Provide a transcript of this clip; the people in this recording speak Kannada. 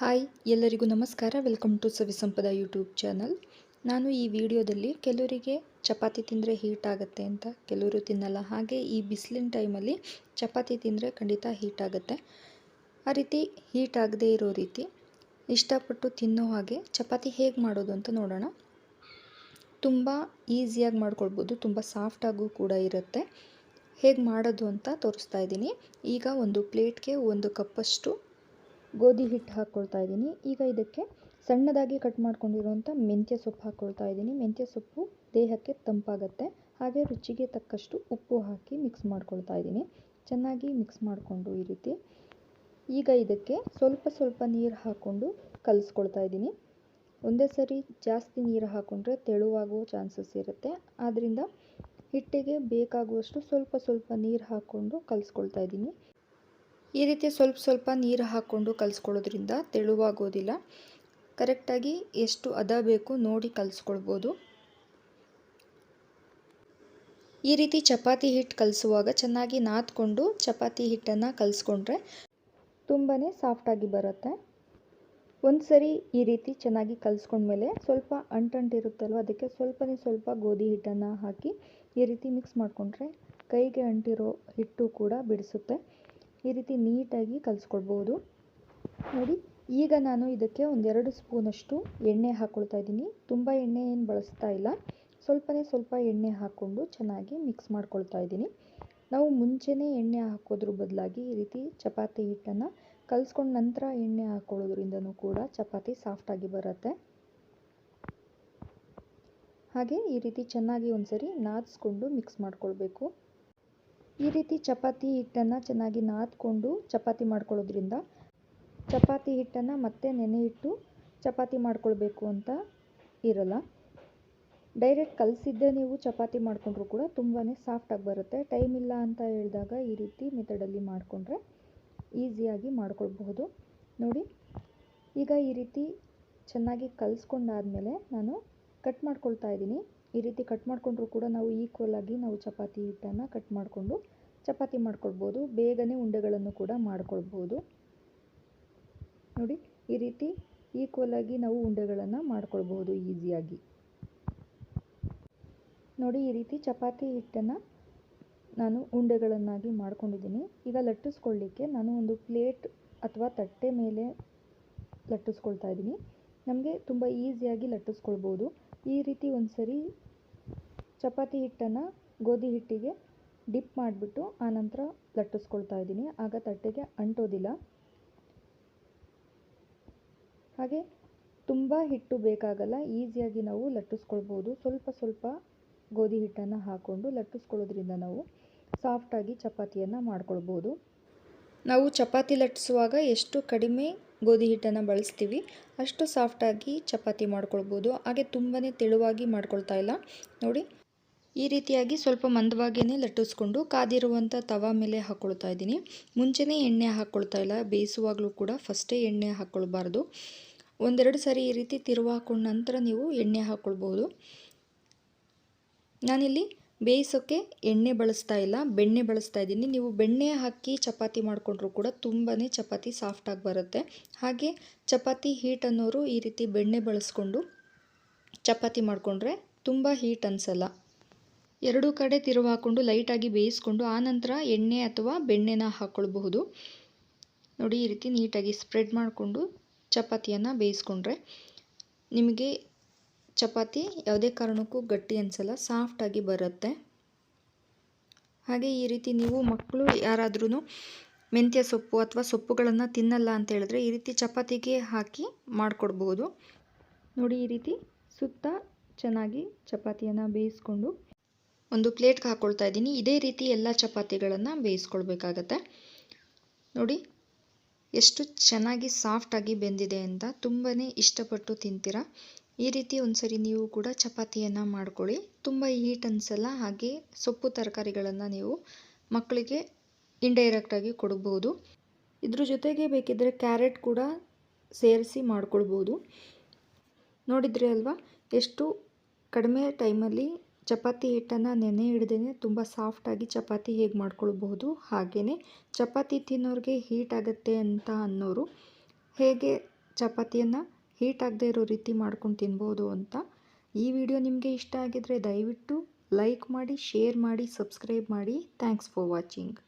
ಹಾಯ್, ಎಲ್ಲರಿಗೂ ನಮಸ್ಕಾರ. Welcome to Savi Sampada YouTube channel. ನಾನು ಈ ವಿಡಿಯೋದಲ್ಲಿ ಕೆಲವರಿಗೆ ಚಪಾತಿ ತಿಂದರೆ ಹೀಟ್ ಆಗುತ್ತೆ ಅಂತ ಕೆಲವರು ತಿನ್ನಲ್ಲ, ಹಾಗೆ ಈ ಬಿಸಿಲಿನ ಟೈಮಲ್ಲಿ ಚಪಾತಿ ತಿಂದರೆ ಖಂಡಿತ ಹೀಟ್ ಆಗುತ್ತೆ. ಆ ರೀತಿ ಹೀಟ್ ಆಗದೇ ಇರೋ ರೀತಿ ಇಷ್ಟಪಟ್ಟು ತಿನ್ನೋ ಹಾಗೆ ಚಪಾತಿ ಹೇಗೆ ಮಾಡೋದು ಅಂತ ನೋಡೋಣ. ತುಂಬ ಈಸಿಯಾಗಿ ಮಾಡ್ಕೊಳ್ಬೋದು, ತುಂಬ ಸಾಫ್ಟಾಗೂ ಕೂಡ ಇರುತ್ತೆ. ಹೇಗೆ ಮಾಡೋದು ಅಂತ ತೋರಿಸ್ತಾ ಇದ್ದೀನಿ. ಈಗ ಒಂದು ಪ್ಲೇಟ್ಗೆ ಒಂದು ಕಪ್ಪಷ್ಟು ಗೋಧಿ ಹಿಟ್ಟು ಹಾಕ್ಕೊಳ್ತಾ ಇದ್ದೀನಿ. ಈಗ ಇದಕ್ಕೆ ಸಣ್ಣದಾಗಿ ಕಟ್ ಮಾಡ್ಕೊಂಡಿರುವಂಥ ಮೆಂತ್ಯ ಸೊಪ್ಪು ಹಾಕ್ಕೊಳ್ತಾ ಇದ್ದೀನಿ. ಮೆಂತ್ಯ ಸೊಪ್ಪು ದೇಹಕ್ಕೆ ತಂಪಾಗುತ್ತೆ. ಹಾಗೆ ರುಚಿಗೆ ತಕ್ಕಷ್ಟು ಉಪ್ಪು ಹಾಕಿ ಮಿಕ್ಸ್ ಮಾಡ್ಕೊಳ್ತಾ ಇದ್ದೀನಿ. ಚೆನ್ನಾಗಿ ಮಿಕ್ಸ್ ಮಾಡಿಕೊಂಡು ಈ ರೀತಿ. ಈಗ ಇದಕ್ಕೆ ಸ್ವಲ್ಪ ಸ್ವಲ್ಪ ನೀರು ಹಾಕ್ಕೊಂಡು ಕಲಿಸ್ಕೊಳ್ತಾ ಇದ್ದೀನಿ. ಒಂದೇ ಸರಿ ಜಾಸ್ತಿ ನೀರು ಹಾಕ್ಕೊಂಡ್ರೆ ತೆಳುವಾಗುವ ಚಾನ್ಸಸ್ ಇರುತ್ತೆ. ಆದ್ದರಿಂದ ಹಿಟ್ಟಿಗೆ ಬೇಕಾಗುವಷ್ಟು ಸ್ವಲ್ಪ ಸ್ವಲ್ಪ ನೀರು ಹಾಕ್ಕೊಂಡು ಕಲಿಸ್ಕೊಳ್ತಾ ಇದ್ದೀನಿ. ಈ ರೀತಿ ಸ್ವಲ್ಪ ಸ್ವಲ್ಪ ನೀರು ಹಾಕ್ಕೊಂಡು ಕಲಿಸ್ಕೊಳ್ಳೋದ್ರಿಂದ ತೆಳುವಾಗೋದಿಲ್ಲ. ಕರೆಕ್ಟಾಗಿ ಎಷ್ಟು ಅದ ಬೇಕು ನೋಡಿ ಕಲಿಸ್ಕೊಳ್ಬೋದು. ಈ ರೀತಿ ಚಪಾತಿ ಹಿಟ್ಟು ಕಲಿಸುವಾಗ ಚೆನ್ನಾಗಿ ನಾದ್ಕೊಂಡು ಚಪಾತಿ ಹಿಟ್ಟನ್ನು ಕಲಿಸ್ಕೊಂಡ್ರೆ ತುಂಬಾ ಸಾಫ್ಟಾಗಿ ಬರುತ್ತೆ. ಒಂದು ಸರಿ ಈ ರೀತಿ ಚೆನ್ನಾಗಿ ಕಲಿಸ್ಕೊಂಡ್ಮೇಲೆ ಸ್ವಲ್ಪ ಅಂಟಂಟಿರುತ್ತಲ್ವ, ಅದಕ್ಕೆ ಸ್ವಲ್ಪನೇ ಸ್ವಲ್ಪ ಗೋಧಿ ಹಿಟ್ಟನ್ನು ಹಾಕಿ ಈ ರೀತಿ ಮಿಕ್ಸ್ ಮಾಡಿಕೊಂಡ್ರೆ ಕೈಗೆ ಅಂಟಿರೋ ಹಿಟ್ಟು ಕೂಡ ಬಿಡಿಸುತ್ತೆ. ಈ ರೀತಿ ನೀಟಾಗಿ ಕಲಿಸ್ಕೊಳ್ಬೋದು ನೋಡಿ, ಈಗ ನಾನು ಇದಕ್ಕೆ ಒಂದೆರಡು ಸ್ಪೂನಷ್ಟು ಎಣ್ಣೆ ಹಾಕ್ಕೊಳ್ತಾ ಇದ್ದೀನಿ. ತುಂಬ ಎಣ್ಣೆ ಏನು ಬಳಸ್ತಾ ಇಲ್ಲ. ಸ್ವಲ್ಪನೇ ಸ್ವಲ್ಪ ಎಣ್ಣೆ ಹಾಕ್ಕೊಂಡು ಚೆನ್ನಾಗಿ ಮಿಕ್ಸ್ ಮಾಡ್ಕೊಳ್ತಾ ಇದ್ದೀನಿ. ನಾವು ಮುಂಚೆನೇ ಎಣ್ಣೆ ಹಾಕೋದ್ರ ಬದಲಾಗಿ ಈ ರೀತಿ ಚಪಾತಿ ಹಿಟ್ಟನ್ನು ಕಲಿಸ್ಕೊಂಡ ನಂತರ ಎಣ್ಣೆ ಹಾಕ್ಕೊಳ್ಳೋದ್ರಿಂದನೂ ಕೂಡ ಚಪಾತಿ ಸಾಫ್ಟಾಗಿ ಬರುತ್ತೆ. ಹಾಗೆ ಈ ರೀತಿ ಚೆನ್ನಾಗಿ ಒಂದ್ಸರಿ ನಾದಿಸ್ಕೊಂಡು ಮಿಕ್ಸ್ ಮಾಡ್ಕೊಳ್ಬೇಕು. ಈ ರೀತಿ ಚಪಾತಿ ಹಿಟ್ಟನ್ನು ಚೆನ್ನಾಗಿ ನಾದ್ಕೊಂಡು ಚಪಾತಿ ಮಾಡ್ಕೊಳ್ಳೋದ್ರಿಂದ ಚಪಾತಿ ಹಿಟ್ಟನ್ನು ಮತ್ತೆ ನೆನೆ ಇಟ್ಟು ಚಪಾತಿ ಮಾಡ್ಕೊಳ್ಬೇಕು ಅಂತ ಇರಲ್ಲ. ಡೈರೆಕ್ಟ್ ಕಲಸಿದ್ದೇ ನೀವು ಚಪಾತಿ ಮಾಡಿಕೊಂಡ್ರು ಕೂಡ ತುಂಬಾ ಸಾಫ್ಟಾಗಿ ಬರುತ್ತೆ. ಟೈಮ್ ಇಲ್ಲ ಅಂತ ಹೇಳಿದಾಗ ಈ ರೀತಿ ಮೆಥಡಲ್ಲಿ ಮಾಡಿಕೊಂಡ್ರೆ ಈಸಿಯಾಗಿ ಮಾಡ್ಕೊಳ್ಬಹುದು. ನೋಡಿ, ಈಗ ಈ ರೀತಿ ಚೆನ್ನಾಗಿ ಕಲಿಸ್ಕೊಂಡಾದ್ಮೇಲೆ ನಾನು ಕಟ್ ಮಾಡ್ಕೊಳ್ತಾ ಇದ್ದೀನಿ. ಈ ರೀತಿ ಕಟ್ ಮಾಡಿಕೊಂಡ್ರೂ ಕೂಡ ನಾವು ಈಕ್ವಲ್ ಆಗಿ ನಾವು ಚಪಾತಿ ಹಿಟ್ಟನ್ನು ಕಟ್ ಮಾಡಿಕೊಂಡು ಚಪಾತಿ ಮಾಡ್ಕೊಳ್ಬೋದು. ಬೇಗನೆ ಉಂಡೆಗಳನ್ನು ಕೂಡ ಮಾಡ್ಕೊಳ್ಬೋದು. ನೋಡಿ, ಈ ರೀತಿ ಈಕ್ವಲ್ ಆಗಿ ನಾವು ಉಂಡೆಗಳನ್ನು ಮಾಡ್ಕೊಳ್ಬೋದು ಈಸಿಯಾಗಿ ನೋಡಿ, ಈ ರೀತಿ ಚಪಾತಿ ಹಿಟ್ಟನ್ನು ನಾನು ಉಂಡೆಗಳನ್ನಾಗಿ ಮಾಡ್ಕೊಂಡಿದ್ದೀನಿ. ಈಗ ಲಟ್ಟಿಸ್ಕೊಳ್ಳಿಕ್ಕೆ ನಾನು ಒಂದು ಪ್ಲೇಟ್ ಅಥವಾ ತಟ್ಟೆ ಮೇಲೆ ಲಟ್ಟಿಸ್ಕೊಳ್ತಾ ಇದ್ದೀನಿ. ನಮಗೆ ತುಂಬ ಈಸಿಯಾಗಿ ಲಟ್ಟಿಸ್ಕೊಳ್ಬೋದು. ಈ ರೀತಿ ಒಂದು ಸರಿ ಚಪಾತಿ ಹಿಟ್ಟನ್ನು ಗೋಧಿ ಹಿಟ್ಟಿಗೆ ಡಿಪ್ ಮಾಡಿಬಿಟ್ಟು ಆನಂತರ ಲಟ್ಟಿಸ್ಕೊಳ್ತಾ ಇದ್ದೀನಿ. ಆಗ ತಟ್ಟೆಗೆ ಅಂಟೋದಿಲ್ಲ. ಹಾಗೆ ತುಂಬ ಹಿಟ್ಟು ಬೇಕಾಗಲ್ಲ ಈಸಿಯಾಗಿ ನಾವು ಲಟ್ಟಿಸ್ಕೊಳ್ಬೋದು. ಸ್ವಲ್ಪ ಸ್ವಲ್ಪ ಗೋಧಿ ಹಿಟ್ಟನ್ನು ಹಾಕ್ಕೊಂಡು ಲಟ್ಟಿಸ್ಕೊಳ್ಳೋದ್ರಿಂದ ನಾವು ಸಾಫ್ಟಾಗಿ ಚಪಾತಿಯನ್ನು ಮಾಡ್ಕೊಳ್ಬೋದು. ನಾವು ಚಪಾತಿ ಲಟ್ಟಿಸುವಾಗ ಎಷ್ಟು ಕಡಿಮೆ ಗೋಧಿ ಹಿಟ್ಟನ್ನು ಬಳಸ್ತೀವಿ. ಅಷ್ಟು ಸಾಫ್ಟಾಗಿ ಚಪಾತಿ ಮಾಡ್ಕೊಳ್ಬೋದು. ಹಾಗೆ ತುಂಬಾ ತೆಳುವಾಗಿ ಮಾಡ್ಕೊಳ್ತಾ ಇಲ್ಲ. ನೋಡಿ, ಈ ರೀತಿಯಾಗಿ ಸ್ವಲ್ಪ ಮಂದವಾಗಿಯೇ ಲಟ್ಟಿಸ್ಕೊಂಡು ಕಾದಿರುವಂಥ ತವ ಮೇಲೆ ಹಾಕ್ಕೊಳ್ತಾ ಇದ್ದೀನಿ. ಮುಂಚೆನೇ ಎಣ್ಣೆ ಹಾಕ್ಕೊಳ್ತಾ ಇಲ್ಲ. ಬೇಯಿಸುವಾಗಲೂ ಕೂಡ ಫಸ್ಟೇ ಎಣ್ಣೆ ಹಾಕ್ಕೊಳ್ಬಾರ್ದು ಒಂದೆರಡು ಸಾರಿ ಈ ರೀತಿ ತಿರುವ ಹಾಕ್ಕೊಂಡ ನಂತರ ನೀವು ಎಣ್ಣೆ ಹಾಕ್ಕೊಳ್ಬೋದು ನಾನಿಲ್ಲಿ ಬೇಯಿಸೋಕ್ಕೆ ಎಣ್ಣೆ ಬಳಸ್ತಾ ಇಲ್ಲ, ಬೆಣ್ಣೆ ಬಳಸ್ತಾ ಇದ್ದೀನಿ. ನೀವು ಬೆಣ್ಣೆ ಹಾಕಿ ಚಪಾತಿ ಮಾಡಿಕೊಂಡ್ರೂ ಕೂಡ ತುಂಬಾ ಚಪಾತಿ ಸಾಫ್ಟಾಗಿ ಬರುತ್ತೆ. ಹಾಗೆ ಚಪಾತಿ ಹೀಟ್ ಅನ್ನೋರು ಈ ರೀತಿ ಬೆಣ್ಣೆ ಬಳಸ್ಕೊಂಡು ಚಪಾತಿ ಮಾಡಿಕೊಂಡ್ರೆ ತುಂಬ ಹೀಟ್ ಅನಿಸಲ್ಲ. ಎರಡೂ ಕಡೆ ತಿರುವು ಹಾಕ್ಕೊಂಡು ಲೈಟಾಗಿ ಬೇಯಿಸ್ಕೊಂಡು ಆನಂತರ ಎಣ್ಣೆ ಅಥವಾ ಬೆಣ್ಣೆನ ಹಾಕ್ಕೊಳ್ಬಹುದು ನೋಡಿ ಈ ರೀತಿ ನೀಟಾಗಿ ಸ್ಪ್ರೆಡ್ ಮಾಡಿಕೊಂಡು ಚಪಾತಿಯನ್ನು ಬೇಯಿಸ್ಕೊಂಡ್ರೆ ನಿಮಗೆ ಚಪಾತಿ ಯಾವುದೇ ಕಾರಣಕ್ಕೂ ಗಟ್ಟಿ ಅನಿಸಲ್ಲ ಸಾಫ್ಟಾಗಿ ಬರುತ್ತೆ. ಹಾಗೆ ಈ ರೀತಿ ನೀವು ಮಕ್ಕಳು ಯಾರಾದ್ರೂ ಮೆಂತ್ಯ ಸೊಪ್ಪು ಅಥವಾ ಸೊಪ್ಪುಗಳನ್ನು ತಿನ್ನಲ್ಲ ಅಂತ ಹೇಳಿದ್ರೆ ಈ ರೀತಿ ಚಪಾತಿಗೆ ಹಾಕಿ ಮಾಡಿಕೊಡ್ಬೋದು. ನೋಡಿ ಈ ರೀತಿ ಸುತ್ತ ಚೆನ್ನಾಗಿ ಚಪಾತಿಯನ್ನು ಬೇಯಿಸ್ಕೊಂಡು ಒಂದು ಪ್ಲೇಟ್ಗೆ ಹಾಕ್ಕೊಳ್ತಾ ಇದ್ದೀನಿ. ಇದೇ ರೀತಿ ಎಲ್ಲ ಚಪಾತಿಗಳನ್ನು ಬೇಯಿಸ್ಕೊಳ್ಬೇಕಾಗತ್ತೆ. ನೋಡಿ ಎಷ್ಟು ಚೆನ್ನಾಗಿ ಸಾಫ್ಟಾಗಿ ಬೆಂದಿದೆ ಅಂತ ತುಂಬಾ ಇಷ್ಟಪಟ್ಟು ತಿಂತೀರಾ. ಈ ರೀತಿ ಒಂದ್ಸರಿ ನೀವು ಕೂಡ ಚಪಾತಿಯನ್ನು ಮಾಡ್ಕೊಳ್ಳಿ. ತುಂಬ ಹೀಟ್ ಅನಿಸಲ್ಲ, ಹಾಗೆ ಸೊಪ್ಪು ತರಕಾರಿಗಳನ್ನು ನೀವು ಮಕ್ಕಳಿಗೆ ಇಂಡೈರೆಕ್ಟಾಗಿ ಕೊಡಬಹುದು ಇದ್ರ ಜೊತೆಗೆ ಬೇಕಿದ್ದರೆ ಕ್ಯಾರೆಟ್ ಕೂಡ ಸೇರಿಸಿ ಮಾಡ್ಕೊಳ್ಬೋದು. ನೋಡಿದ್ರಿ ಅಲ್ವಾ? ಎಷ್ಟು ಕಡಿಮೆ ಟೈಮಲ್ಲಿ ಚಪಾತಿ ಹಿಟ್ಟನ್ನು ನೆನೆ ಹಿಡ್ದೇ ತುಂಬ ಸಾಫ್ಟಾಗಿ ಚಪಾತಿ ಹೇಗೆ ಮಾಡ್ಕೊಳ್ಬಹುದು? ಹಾಗೆಯೇ ಚಪಾತಿ ತಿನ್ನೋರಿಗೆ ಹೀಟ್ ಆಗುತ್ತೆ ಅಂತ ಅನ್ನೋರು ಹೇಗೆ ಚಪಾತಿಯನ್ನು ಹೀಟ್ ಆಗದೆ ಇರೋ ರೀತಿ ಮಾಡ್ಕೊಂಡು ತಿನ್ಬೋದು ಅಂತ. ಈ ವಿಡಿಯೋ ನಿಮಗೆ ಇಷ್ಟ ಆಗಿದರೆ ದಯವಿಟ್ಟು ಲೈಕ್ ಮಾಡಿ, ಶೇರ್ ಮಾಡಿ, ಸಬ್ಸ್ಕ್ರೈಬ್ ಮಾಡಿ. Thanks for watching.